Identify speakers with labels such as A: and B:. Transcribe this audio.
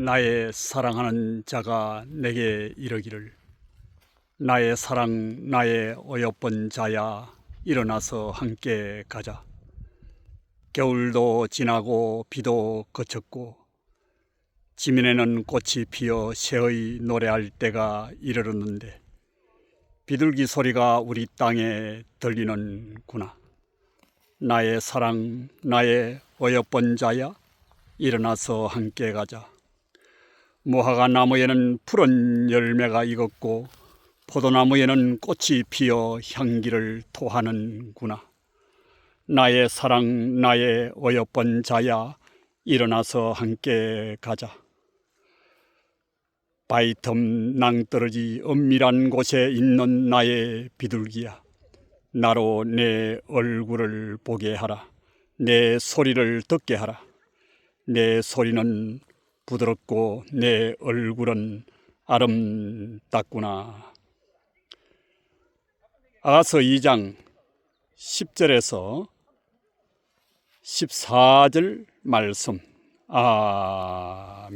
A: 나의 사랑하는 자가 내게 이르기를 나의 사랑 나의 어여쁜 자야 일어나서 함께 가자. 겨울도 지나고 비도 그쳤고 지면에는 꽃이 피어 새의 노래할 때가 이르렀는데 비둘기 소리가 우리 땅에 들리는구나. 나의 사랑 나의 어여쁜 자야 일어나서 함께 가자 무화과 나무에는 푸른 열매가 익었고 포도나무에는 꽃이 피어 향기를 토하는구나. 나의 사랑, 나의 어여쁜 자야, 일어나서 함께 가자. 바위틈 낭떠러지 은밀한 곳에 있는 나의 비둘기야. 나로 내 얼굴을 보게 하라. 내 소리를 듣게 하라. 내 소리는 부드럽고 내 얼굴은 아름답구나. 아가서 2장 10절에서 14절 말씀. 아.